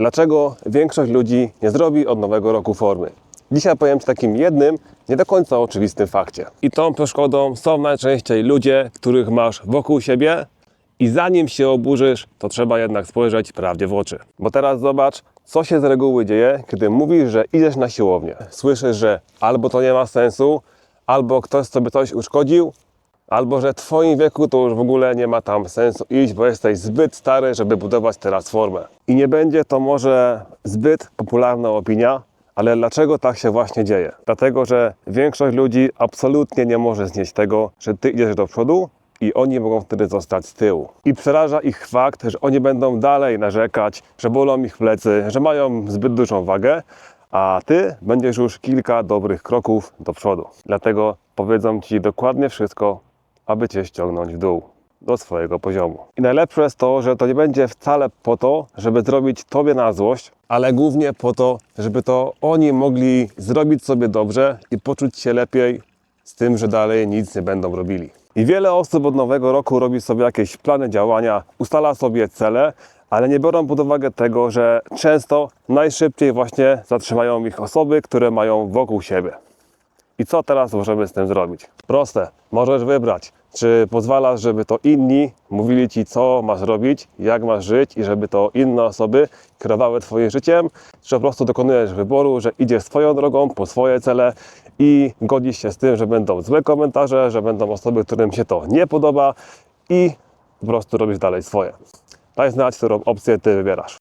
Dlaczego większość ludzi nie zrobi od nowego roku formy? Dzisiaj powiem Ci takim jednym, nie do końca oczywistym fakcie. I tą przeszkodą są najczęściej ludzie, których masz wokół siebie i zanim się oburzysz, to trzeba jednak spojrzeć prawdzie w oczy. Bo teraz zobacz, co się z reguły dzieje, kiedy mówisz, że idziesz na siłownię. Słyszysz, że albo to nie ma sensu, albo ktoś sobie coś uszkodził, albo że w Twoim wieku to już w ogóle nie ma tam sensu iść, bo jesteś zbyt stary, żeby budować teraz formę. I nie będzie to może zbyt popularna opinia, ale dlaczego tak się właśnie dzieje? Dlatego, że większość ludzi absolutnie nie może znieść tego, że Ty idziesz do przodu i oni mogą wtedy zostać z tyłu. I przeraża ich fakt, że oni będą dalej narzekać, że bolą ich plecy, że mają zbyt dużą wagę, a ty będziesz już kilka dobrych kroków do przodu. Dlatego powiedzą ci dokładnie wszystko, aby cię ściągnąć w dół do swojego poziomu. I najlepsze jest to, że to nie będzie wcale po to, żeby zrobić tobie na złość, ale głównie po to, żeby to oni mogli zrobić sobie dobrze i poczuć się lepiej z tym, że dalej nic nie będą robili. I wiele osób od nowego roku robi sobie jakieś plany działania, ustala sobie cele, ale nie biorą pod uwagę tego, że często najszybciej właśnie zatrzymają ich osoby, które mają wokół siebie. I co teraz możemy z tym zrobić? Proste, możesz wybrać, czy pozwalasz, żeby to inni mówili ci, co masz robić, jak masz żyć i żeby to inne osoby kierowały Twoim życiem, czy po prostu dokonujesz wyboru, że idziesz swoją drogą, po swoje cele i godzisz się z tym, że będą złe komentarze, że będą osoby, którym się to nie podoba i po prostu robisz dalej swoje. Daj znać, którą opcję Ty wybierasz.